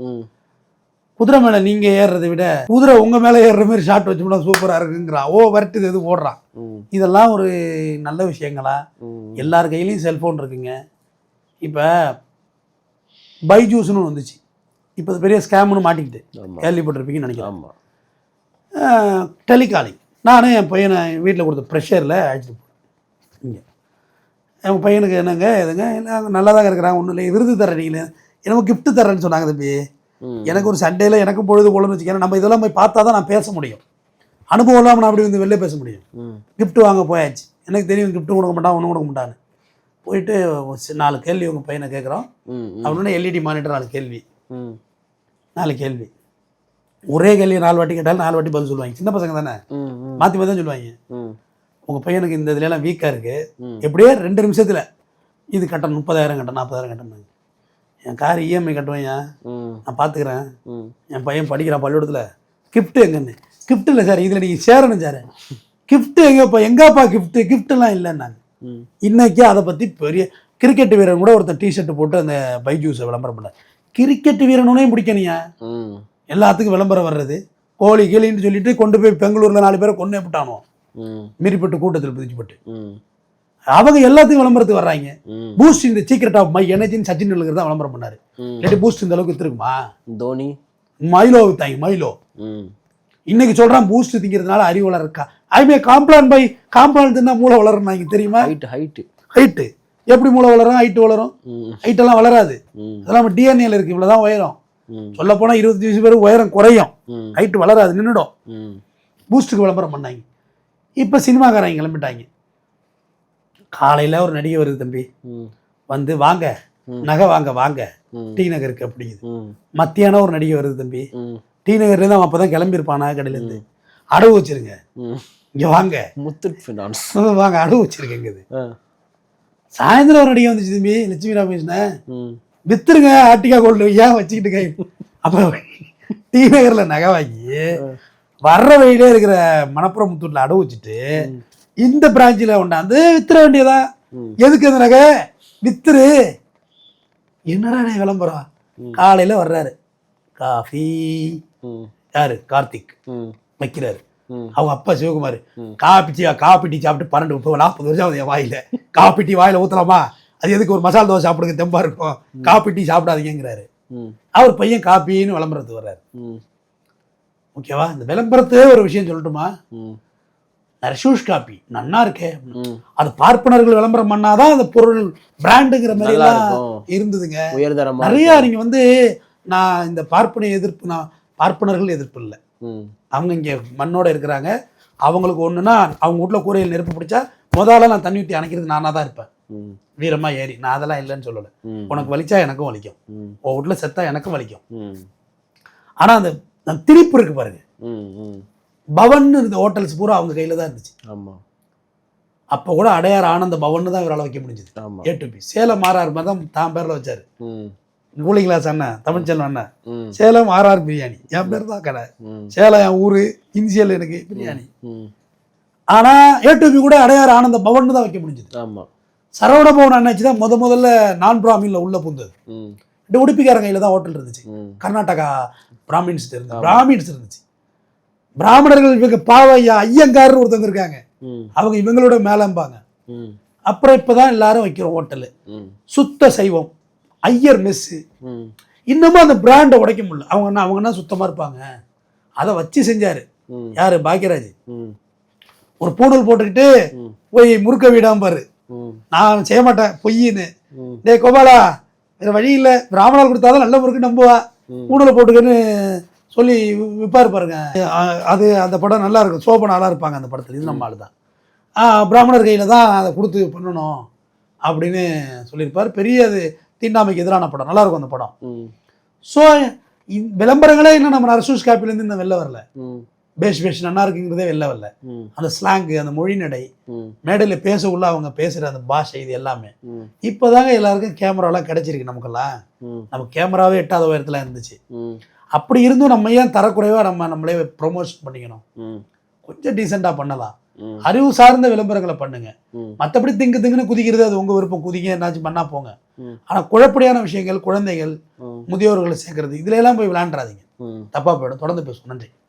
[SPEAKER 2] குதிரை மேலே நீங்க ஏறுறதை விட குதிரை உங்க மேலே ஏறுற மாதிரி ஷாட் வச்சோம்னா சூப்பரா இருக்குங்கிறான் ஓ வரட்டு எது ஓடுறான் இதெல்லாம் ஒரு நல்ல விஷயங்களா? எல்லார் கையிலையும் செல்ஃபோன் இருக்குங்க. இப்போ பைஜூஸ்னு வந்துச்சு. இப்போ அது பெரிய ஸ்கேம்னு மாட்டிக்கிட்டு கேள்விப்பட்டிருப்பீங்கன்னு நினைக்கிறேன். டெலிகாலிங் நானும் என் பையனை வீட்டில் கொடுத்த ப்ரெஷரில் அழைச்சிட்டு போனேன். இங்கே. என் பையனுக்கு என்னங்க எதுங்க எல்லாம் நல்லா தான் இருக்கிறாங்க ஒன்றும் இல்லை விருது தரேன் நீங்கள் எனக்கு gift தரேன்னு சொன்னாங்க தம்பி. எனக்கு ஒரு சண்டேல எனக்கும் பொழுது போலன்னு வச்சுக்கிறேன் நம்ம இதெல்லாம் போய் பார்த்தா தான் நான் பேச முடியும். அனுபவம் இல்லாமல் நான் அப்படி வந்து வெளில பேச முடியும். gift வாங்க போயாச்சு. எனக்கு தெரியும் gift கொடுக்க மாட்டான் ஒன்றும் கொடுக்க மாட்டான்னு. போயிட்டு நாலு கேள்வி உங்கள் பையனை கேட்குறோம் அவனோட எல்இடி மானிட்டர் நாலு கேள்வி.
[SPEAKER 1] ம்.
[SPEAKER 2] நாலு கேள்வி. ஒரே கேள்வி நாலு வாட்டி கேட்டாலும் நாலு வாட்டி பதில் சொல்லுவாங்க. சின்ன பசங்க தானே? மாற்றி மாற்றி தான் சொல்லுவாங்க. உங்கள் பையனுக்கு இந்த இதுல எல்லாம் வீக்காக இருக்குது எப்படியே ரெண்டு நிமிஷத்தில் இது கட்டணும் முப்பதாயிரம் கட்டணும் நாற்பதாயிரம் கட்டணும். என் கார் இஎம்ஐ கட்டுவேன்
[SPEAKER 1] ம்.
[SPEAKER 2] நான் பார்த்துக்கிறேன் என் பையன் படிக்கிறான் பள்ளிக்கூடத்தில். கிஃப்ட் எங்கன்னு? கிஃப்ட் இல்லை சார் இதில் நீங்கள் சேரணும் சார். கிஃப்ட் எங்கப்பா எங்கப்பா கிஃப்ட்டு கிஃப்ட்லாம் இல்லைன்னாங்க.
[SPEAKER 1] ம்
[SPEAKER 2] இன்னைக்கு அதை பற்றி பெரிய கிரிக்கெட் வீரன் கூட ஒருத்தன் டிஷர்ட் போட்டு அந்த பைஜூஸை விளம்பரம் பண்ணார். கிரிக்கெட் வீரனுனையும் பிடிக்கணியா எல்லாத்துக்கும் விளம்பரம் வர்றது. கோழி கீழின்னு சொல்லிட்டு கொண்டு போய் பெங்களூரில் நாலு பேரை கொண்டு விட்டானோ? மீறிப்பட்டு கூட்டத்தில் பிதிச்சுப்பட்டு
[SPEAKER 1] ம்.
[SPEAKER 2] அவங்க எல்லாத்துக்கும் விளம்பரத்துக்கு வர்றாங்க. பூஸ்ட் இந்த சீக்கிரட் ஆஃப் மை எனர்ஜின்னு சச்சின் டெண்டுல்கர் தான் விளம்பரம் பண்ணாரு. இல்லாட்டி பூஸ்ட் இந்த அளவுக்கு வித்துருக்குமா
[SPEAKER 1] தோனி.
[SPEAKER 2] மைலோ வித்தாங்க மைலோ இன்னைக்கு சொல்றான் பூஸ்ட் திங்கிறதுனால அறிவு வளர்க்கா ஐமே காம்ப்ளான் பை காம்ப்ளான் தின்னா மூளை வளரும்னாங்க தெரியுமா?
[SPEAKER 1] ஹைட் ஹைட்டு
[SPEAKER 2] ஹைட்டு எப்படி மூளை வளரும்? ஹைட் வளரும்.
[SPEAKER 1] ம்.
[SPEAKER 2] ஹைட்டெல்லாம் வளராது. அதெல்லாம் நம்ம டிஎன்ஏல இருக்கு. இவ்வளவுதான் உயரம். சொல்ல போனா இருபத்தி வயசு பேர் உயரம் குறையும். ஹைட் வளராது. நின்றுடும் பூஸ்ட்டுக்கு விளம்பரம் பண்ணாங்க. இப்போ சினிமாக்காரங்க கிளம்பிட்டாங்க. காலையில் ஒரு நடிகை வருது தம்பி. வந்து வாங்க. நகை வாங்க வாங்க. டி நகருக்கு அப்படிங்குது. மத்தியானம் ஒரு நடிகை வருது தம்பி. டி நகர்லேருந்து அவன் அப்போ தான் கிளம்பியிருப்பான் கடையிலேருந்து அடவு வச்சிருங்க. இங்கே வாங்க.
[SPEAKER 1] முத்தூட் ஃபினான்ஸ்
[SPEAKER 2] வாங்க அடவு வச்சிருக்கேங்குது
[SPEAKER 1] ஆ.
[SPEAKER 2] சாயந்தரம் ஒரு நடிகை வந்துச்சு தம்பி லட்சுமி ராமகிருஷ்ணன் வித்துருங்க ஆர்டிகா கோல்டு ஏன் வச்சுக்கிட்டு கை. அப்போ டி நகரில் நகை வாங்கி வர்ற வழியிலே இருக்கிற மணப்புறம் முத்தூரில் அடவு வச்சுட்டு இந்த பிரான்ச்சில் கொண்டாந்து வித்துற வேண்டியதான்
[SPEAKER 1] ம்.
[SPEAKER 2] எதுக்கு அந்த நகை? வித்துரு. என்னடா விளம்பரம்? காலையில் வர்றாரு. காஃபி. யாரு? கார்த்திக். வைக்கிறாரு. அவங்க அப்பா Sivakumar.
[SPEAKER 1] Coffee
[SPEAKER 2] tea coffee tea சாப்பிட்டு பன்னெண்டு முப்பது நாற்பது வருஷம் ஆகுது என் வாயில. காப்பி டீ வாயில ஊத்தலாமா? அது எதுக்கு ஒரு மசாலா தோசை சாப்பிடுங்க தெம்பா இருக்கும். காப்பி டீ சாப்பிடாதீங்கிறாரு அவர் பையன் காப்பின்னு விளம்பரத்துக்கு வர்றாரு. ஓகேவா? இந்த விளம்பரத்தே ஒரு விஷயம் சொல்லட்டுமா? நரசூஷ் காப்பி நன்னா இருக்கே. அது பார்ப்பனர்கள் விளம்பரம் பண்ணாதான் அந்த பொருள் பிராண்டுங்கிற மாதிரி எல்லாம் இருந்ததுங்க. நிறைய நீங்க வந்து நான் இந்த பார்ப்பன எதிர்ப்பு நான் பார்ப்பனர்கள் எதிர்ப்பு இல்லை. அவங்க இங்கே மண்ணோட இருக்கிறாங்க. அவங்களுக்கு ஒன்றுனா அவங்க வீட்டில் கூரையில் நெருப்பு பிடிச்சா முதல்ல நான் தண்ணி ஊற்றி அணைக்கிறது நானாக தான் இருப்பேன். வீரமா ஏறி. நான் அதெல்லாம் இல்லைன்னு சொல்லலை. உனக்கு வலிச்சா எனக்கும் வலிக்கும். உன் வீட்டில் செத்தா எனக்கும் வலிக்கும். ஆனால் அந்த திணிப்பு இருக்கு பாருங்க. பவன் இந்த ஹோட்டல்ஸ் பூரா அவங்க கையில் தான் இருந்துச்சு.
[SPEAKER 1] ஆமாம்
[SPEAKER 2] அப்போ கூட அடையார் ஆனந்த பவன் தான் இவரால் வைக்க முடிஞ்சது. A to B Salem RR மாதிரி தான் தான் பேரில் வச்சாரு. கூலிங் கிளாஸ் அண்ணன் தமிழ்ச்செல்வன் அண்ணன் சேலம் ஆர்ஆர் பிரியாணி. என் பேர் தான் கடை. சேலம் என் ஊர் இன்சியல் எனக்கு பிரியாணி. ஆனால் ஏ டு பி கூட அடையார் ஆனந்த பவன் தான் வைக்க முடிஞ்சது.
[SPEAKER 1] ஆமாம்
[SPEAKER 2] சரவண பவன் அண்ணாச்சி தான் முத முதல்ல நான் பிராமின்ல உள்ள புந்தது உடுப்பிக்காரன் கையில் தான் ஹோட்டல் இருந்துச்சு. கர்நாடகா பிராமின்ஸ் இருந்துச்சு பிராமின்ஸ் இருந்துச்சு. பிராமணர்கள் இவங்க பாவையா ஐயங்கார்னு ஒருத்தவங்க இருக்காங்க. அவங்க இவங்களோட மேலம்பாங்க. அப்புறம் இப்பதான் எல்லாரும் வைக்கிறோம் ஹோட்டலு சுத்த சைவம். ஐயர் மெஸ்ஸு இன்னமும் அந்த பிராண்டை உடைக்க முடியல. அவங்க என்ன அவங்க என்ன சுத்தமா இருப்பாங்க? அதை வச்சு செஞ்சாரு. யாரு? பாக்கியராஜ். ஒரு பூணூல் போட்டுக்கிட்டு. போய் முறுக்க விடாம்பாரு
[SPEAKER 1] ம்.
[SPEAKER 2] நான் செய்ய மாட்டேன் பொய்யின்னு. டேய் கோபாலா வேற வழி இல்லை. பிராமணர் கொடுத்தாதான் நல்ல முறுக்கு நம்புவா. பூணூலை போட்டுக்கன்னு சொல்லி வி- விப்பாரு பாருங்க. அது அந்த படம் நல்லா இருக்கும். சோபன் ஆளா இருப்பாங்க அந்த படத்தில். இது நம்ம ஆளு தான் பிராமணர் கையில் தான் அதை கொடுத்து பண்ணணும் அப்படின்னு சொல்லியிருப்பார். பெரிய அது தீண்டாமைக்கு எதிரான படம். நல்லா இருக்கும் அந்த படம். ஸோ விளம்பரங்களே இன்னும் நம்ம நரசூஸ் காப்பிலேருந்து இன்னும் வெளில வரல. பேஷ் பேஷ் நல்லா இருக்குங்கிறதே வெளில வரல. அந்த ஸ்லாங்கு அந்த மொழி நடை மேடையில் பேச உள்ள அவங்க பேசுகிற அந்த பாஷை இது எல்லாமே. இப்போதாங்க எல்லாருக்கும் கேமராலாம் கிடைச்சிருக்கு நமக்கெல்லாம். நம்ம கேமராவே எட்டாத உயரத்தில் இருந்துச்சு. அப்படி இருந்தும் நம்ம ஏன் தரக்குறைவாக நம்ம நம்மளே ப்ரொமோஷன் பண்ணிக்கணும்? கொஞ்சம் டீசெண்டாக பண்ணலாம். அறிவு சார்ந்த விளம்பரங்களை பண்ணுங்க. மற்றபடி திங்கு திங்குன்னு குதிக்கிறது அது உங்கள் விருப்பம். குதிங்க என்னாச்சும் பண்ணா போங்க. ஆனால் குழப்படியான விஷயங்கள் குழந்தைகள் முதியோர்களை சேர்க்கறது இதுல எல்லாம் போய் விளையாண்டுறாதீங்க.
[SPEAKER 1] ம்.
[SPEAKER 2] தப்பாக போயிடும். தொடர்ந்து பேசுவோம். நன்றி.